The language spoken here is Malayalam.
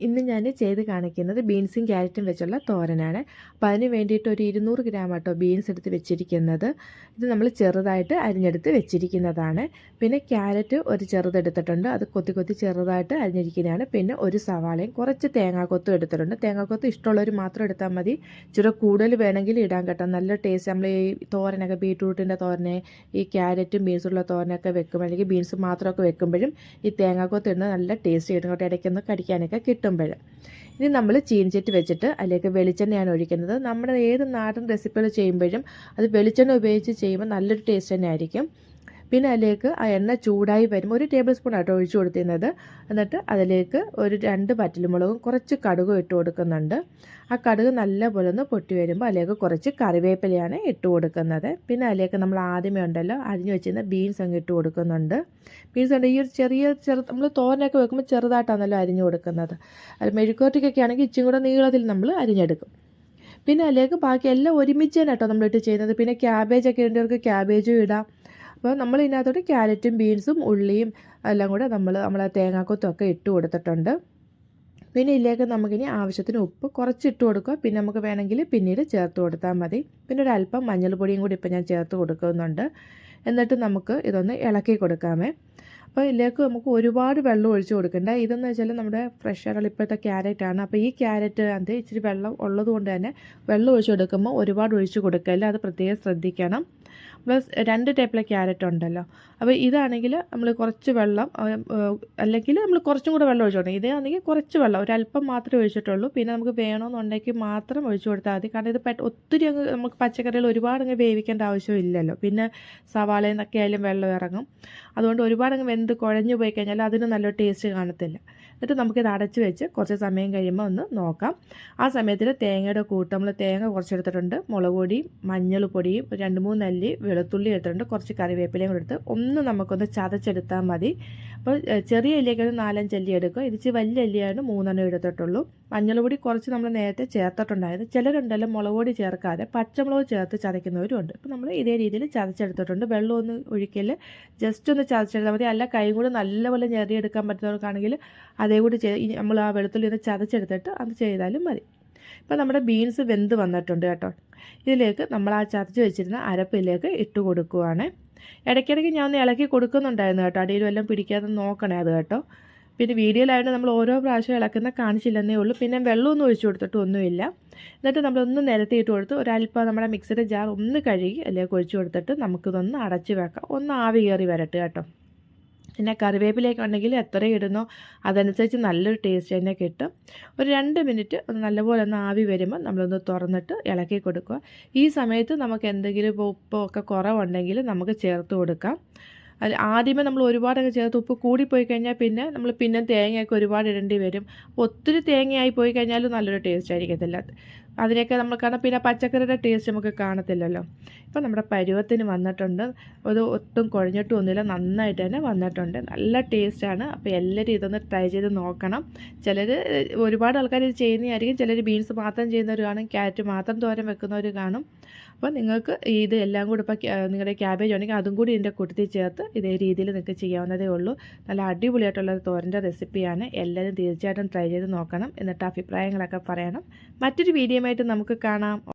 ഇന്ന് ഞാൻ ചെയ്ത് കാണിക്കുന്നത് ബീൻസും ക്യാരറ്റും വെച്ചുള്ള തോരനാണ്. അപ്പോൾ അതിന് വേണ്ടിയിട്ട് ഒരു ഇരുന്നൂറ് ഗ്രാം ആട്ടോ ബീൻസ് എടുത്ത് വെച്ചിരിക്കുന്നത്. ഇത് നമ്മൾ ചെറുതായിട്ട് അരിഞ്ഞെടുത്ത് വെച്ചിരിക്കുന്നതാണ്. പിന്നെ ക്യാരറ്റ് ഒരു ചെറുതെടുത്തിട്ടുണ്ട് അത് കൊത്തി കൊത്തി ചെറുതായിട്ട് അരിഞ്ഞിരിക്കുന്നതാണ്. പിന്നെ ഒരു സവാളയും കുറച്ച് തേങ്ങാക്കൊത്തും എടുത്തിട്ടുണ്ട്. തേങ്ങാക്കൊത്ത് ഇഷ്ടമുള്ളവർ മാത്രം എടുത്താൽ മതി. ഇച്ചിരി കൂടുതൽ വേണമെങ്കിൽ ഇടാൻ കേട്ടോ. നല്ല ടേസ്റ്റ്. നമ്മൾ ഈ തോരനൊക്കെ ബീട്രൂട്ടിന്റെ തോരനെ ഈ ക്യാരറ്റും ബീൻസുള്ള തോരനൊക്കെ വെക്കുമ്പോൾ അല്ലെങ്കിൽ ബീൻസ് മാത്രമൊക്കെ വെക്കുമ്പോഴും ഈ തേങ്ങാക്കൊത്ത് ഇടുന്നത് നല്ല ടേസ്റ്റ് കിട്ടും കേട്ടോ. ഇടയ്ക്കൊന്ന് കടിക്കാനൊക്കെ കിട്ടുമ്പോൾ. ഇനി നമ്മൾ ചീനിച്ചിട്ട് വെച്ചിട്ട് അതിലേക്ക് വെളിച്ചെണ്ണയാണ് ഒഴിക്കുന്നത്. നമ്മുടെ ഏത് നാടൻ റെസിപ്പികൾ ചെയ്യുമ്പോഴും അത് വെളിച്ചെണ്ണ ഉപയോഗിച്ച് ചെയ്യുമ്പോൾ നല്ലൊരു ടേസ്റ്റ് തന്നെ ആയിരിക്കും. പിന്നെ അതിലേക്ക് ആ എണ്ണ ചൂടായി വരുമ്പോൾ ഒരു ടേബിൾ സ്പൂൺ ആട്ടോ ഒഴിച്ചു കൊടുത്തിരുന്നത്. എന്നിട്ട് അതിലേക്ക് ഒരു രണ്ട് പറ്റലുമുളകും കുറച്ച് കടുക് ഇട്ട് കൊടുക്കുന്നുണ്ട്. ആ കടുക് നല്ലപോലെ ഒന്ന് പൊട്ടി വരുമ്പോൾ അതിലേക്ക് കുറച്ച് കറിവേപ്പിലയാണ് ഇട്ട് കൊടുക്കുന്നത്. പിന്നെ അതിലേക്ക് നമ്മൾ ആദ്യമേ ഉണ്ടല്ലോ അരിഞ്ഞു വെച്ചിരുന്ന ബീൻസ് അങ്ങ് ഇട്ട് കൊടുക്കുന്നുണ്ട്. ബീൻസ് ഉണ്ട്. ഈ ഒരു ചെറിയ ചെറു നമ്മൾ തോരനൊക്കെ വെക്കുമ്പോൾ ചെറുതായിട്ടാണല്ലോ അരിഞ്ഞു കൊടുക്കുന്നത്. അത് മെഴുക്കോട്ടിക്കൊക്കെ ആണെങ്കിൽ ഇച്ചിരി കൂടെ നീളത്തിൽ നമ്മൾ അരിഞ്ഞെടുക്കും. പിന്നെ അതിലേക്ക് ബാക്കി എല്ലാം ഒരുമിച്ച് തന്നെ കേട്ടോ നമ്മളിട്ട് ചെയ്യുന്നത്. പിന്നെ ക്യാബേജ് ഒക്കെ ക്യാബേജും ഇടാം. അപ്പോൾ നമ്മൾ ഇതിനകത്തോട്ട് ക്യാരറ്റും ബീൻസും ഉള്ളിയും എല്ലാം കൂടെ നമ്മൾ നമ്മളെ തേങ്ങാക്കൊത്തൊക്കെ ഇട്ട് കൊടുത്തിട്ടുണ്ട്. പിന്നെ ഇതിലേക്ക് നമുക്കിനി ആവശ്യത്തിന് ഉപ്പ് കുറച്ചിട്ട് കൊടുക്കുക. പിന്നെ നമുക്ക് വേണമെങ്കിൽ പിന്നീട് ചേർത്ത് കൊടുത്താൽ മതി. പിന്നെ ഒരു അല്പം മഞ്ഞൾപ്പൊടിയും കൂടി ഇപ്പോൾ ഞാൻ ചേർത്ത് കൊടുക്കുന്നുണ്ട്. എന്നിട്ട് നമുക്ക് ഇതൊന്ന് ഇളക്കി കൊടുക്കാമേ. അപ്പോൾ ഇതിലേക്ക് നമുക്ക് ഒരുപാട് വെള്ളം ഒഴിച്ച് കൊടുക്കണ്ട? ഇതെന്ന് വെച്ചാൽ നമ്മുടെ ഫ്രഷ് ആയിട്ടുള്ള ഇപ്പോഴത്തെ ക്യാരറ്റ് ആണ്. അപ്പോൾ ഈ ക്യാരറ്റ് അത് ഇച്ചിരി വെള്ളം ഉള്ളത് കൊണ്ട് തന്നെ വെള്ളം ഒഴിച്ച് കൊടുക്കുമ്പോൾ ഒരുപാട് ഒഴിച്ച് കൊടുക്കല്ല അത് പ്രത്യേകം ശ്രദ്ധിക്കണം. പ്ലസ് രണ്ട് ടൈപ്പിലെ ക്യാരറ്റ് ഉണ്ടല്ലോ. അപ്പോൾ ഇതാണെങ്കിൽ നമ്മൾ കുറച്ച് വെള്ളം അല്ലെങ്കിൽ നമ്മൾ കുറച്ചും കൂടെ വെള്ളം ഒഴിച്ചു കൊടുക്കണം. ഇതാണെങ്കിൽ കുറച്ച് വെള്ളം ഒരല്പം മാത്രമേ ഒഴിച്ചിട്ടുള്ളൂ. പിന്നെ നമുക്ക് വേണമെന്നുണ്ടെങ്കിൽ മാത്രം ഒഴിച്ചു കൊടുത്താൽ മതി. കാരണം ഇത് ഒത്തിരി അങ്ങ് നമുക്ക് പച്ചക്കറികൾ ഒരുപാട് അങ്ങ് വേവിക്കേണ്ട ആവശ്യമില്ലല്ലോ. പിന്നെ സവാളയിൽ നിന്നൊക്കെ ആയാലും വെള്ളം ഇറങ്ങും. അതുകൊണ്ട് ഒരുപാട് അങ്ങ് വെന്ത് കുഴഞ്ഞു പോയി കഴിഞ്ഞാൽ അതിന് നല്ലൊരു ടേസ്റ്റ് കാണത്തില്ല. എന്നിട്ട് നമുക്കിത് അടച്ച് വെച്ച് കുറച്ച് സമയം കഴിയുമ്പോൾ ഒന്ന് നോക്കാം. ആ സമയത്തിൽ തേങ്ങയുടെ കൂട്ട് നമ്മൾ തേങ്ങ കുറച്ചെടുത്തിട്ടുണ്ട്. മുളക് പൊടിയും മഞ്ഞൾപ്പൊടിയും രണ്ട് മൂന്ന് അല്ലി വെളുത്തുള്ളി എടുത്തിട്ടുണ്ട് കുറച്ച് കറിവേപ്പിലയും കൂടെ എടുത്ത് ഒന്ന് നമുക്കൊന്ന് ചതച്ചെടുത്താൽ മതി. അപ്പോൾ ചെറിയ അല്ലിയൊക്കെ നാലഞ്ച് അല്ലി എടുക്കുക. ഇതിച്ച് വലിയ അല്ലിയാണ് മൂന്നെണ്ണം എടുത്തിട്ടുള്ളൂ. മഞ്ഞൾപ്പൊടി കുറച്ച് നമ്മൾ നേരത്തെ ചേർത്തിട്ടുണ്ടായിരുന്നു. ചിലരുണ്ടല്ലോ മുളക് പൊടി ചേർക്കാതെ പച്ചമുളക് ചേർത്ത് ചതയ്ക്കുന്നവരും ഉണ്ട്. അപ്പോൾ നമ്മൾ ഇതേ രീതിയിൽ ചതച്ചെടുത്തിട്ടുണ്ട്. വെള്ളം ഒന്ന് ഒഴിക്കൽ ജസ്റ്റ് ഒന്ന് ചതച്ചെടുത്താൽ മതി. അല്ല കൈ കൂടെ നല്ലപോലെ ഞെറിയെടുക്കാൻ പറ്റുന്നവർക്കാണെങ്കിൽ അതേ കൂടി നമ്മൾ ആ വെളുത്തുള്ളി ഒന്ന് ചതച്ചെടുത്തിട്ട് അത് ചെയ്താലും മതി. ഇപ്പോൾ നമ്മുടെ ബീൻസ് വെന്ത് വന്നിട്ടുണ്ട് കേട്ടോ. ഇതിലേക്ക് നമ്മൾ ആ ചതച്ച് വെച്ചിരുന്ന അരപ്പിലേക്ക് ഇട്ട് കൊടുക്കുവാണ്. ഇടയ്ക്കിടയ്ക്ക് ഞാൻ ഒന്ന് ഇളക്കി കൊടുക്കുന്നുണ്ടായിരുന്നു കേട്ടോ. അടിയിലും എല്ലാം പിടിക്കാതെ നോക്കണേ അത് കേട്ടോ. പിന്നെ വീഡിയോയിലായിട്ട് നമ്മൾ ഓരോ പ്രാവശ്യം ഇളക്കുന്ന കാണിച്ചില്ലെന്നേ ഉള്ളൂ. പിന്നെ വെള്ളമൊന്നും ഒഴിച്ചു കൊടുത്തിട്ട് ഒന്നുമില്ല. എന്നിട്ട് നമ്മളൊന്ന് നിരത്തിയിട്ട് കൊടുത്ത് ഒരല്പം നമ്മുടെ മിക്സിയുടെ ജാർ ഒന്ന് കഴുകി അതിലേക്ക് ഒഴിച്ചു കൊടുത്തിട്ട് നമുക്കിതൊന്ന് അടച്ച് വെക്കാം. ഒന്ന് ആവി കയറി വരട്ടെ കേട്ടോ. പിന്നെ കറിവേപ്പിലേക്ക് ഉണ്ടെങ്കിൽ എത്ര ഇടുന്നോ അതനുസരിച്ച് നല്ലൊരു ടേസ്റ്റ് തന്നെ കിട്ടും. ഒരു രണ്ട് മിനിറ്റ് ഒന്ന് നല്ലപോലെ ഒന്ന് ആവി വരുമ്പോൾ നമ്മളൊന്ന് തുറന്നിട്ട് ഇളക്കി കൊടുക്കുക. ഈ സമയത്ത് നമുക്ക് എന്തെങ്കിലും ഉപ്പോ ഒക്കെ കുറവുണ്ടെങ്കിൽ നമുക്ക് ചേർത്ത് കൊടുക്കാം. അതിൽ ആദ്യമേ നമ്മൾ ഒരുപാടൊക്കെ ചേർത്ത് ഉപ്പ് കൂടിപ്പോയി കഴിഞ്ഞാൽ പിന്നെ നമ്മൾ പിന്നെ തേങ്ങയൊക്കെ ഒരുപാട് ഇടേണ്ടി വരും. ഒത്തിരി തേങ്ങയായി പോയി കഴിഞ്ഞാലും നല്ലൊരു ടേസ്റ്റ് ആയിരിക്കത്തില്ല. അതിനൊക്കെ നമ്മൾ കാരണം പിന്നെ പച്ചക്കറിയുടെ ടേസ്റ്റ് നമുക്ക് കാണത്തില്ലല്ലോ. ഇപ്പം നമ്മുടെ പരുവത്തിന് വന്നിട്ടുണ്ട്. അത് ഒട്ടും കുഴഞ്ഞിട്ടും ഒന്നുമില്ല. നന്നായിട്ട് തന്നെ വന്നിട്ടുണ്ട്. നല്ല ടേസ്റ്റാണ് അപ്പോൾ എല്ലാവരും ഇതൊന്ന് ട്രൈ ചെയ്ത് നോക്കണം. ചിലർ ഒരുപാട് ആൾക്കാർ ഇത് ചെയ്യുന്നതായിരിക്കും. ചിലർ ബീൻസ് മാത്രം ചെയ്യുന്നവർ കാണും. ക്യാരറ്റ് മാത്രം തോരൻ വെക്കുന്നവർ കാണും. അപ്പോൾ നിങ്ങൾക്ക് ഇത് എല്ലാം കൂടി ഇപ്പോൾ നിങ്ങളുടെ ക്യാബേജ് ഉണ്ടെങ്കിൽ അതും കൂടി ഇതിന്റെ കൂട്ടത്തിൽ ചേർത്ത് ഇതേ രീതിയിൽ നിങ്ങൾക്ക് ചെയ്യാവുന്നതേ ഉള്ളൂ. നല്ല അടിപൊളിയായിട്ടുള്ള തോരന്റെ റെസിപ്പിയാണ് എല്ലാവരും തീർച്ചയായിട്ടും ട്രൈ ചെയ്ത് നോക്കണം. എന്നിട്ട് അഭിപ്രായങ്ങളൊക്കെ പറയണം. മറ്റൊരു വീഡിയോ നമുക്ക് കാണാം.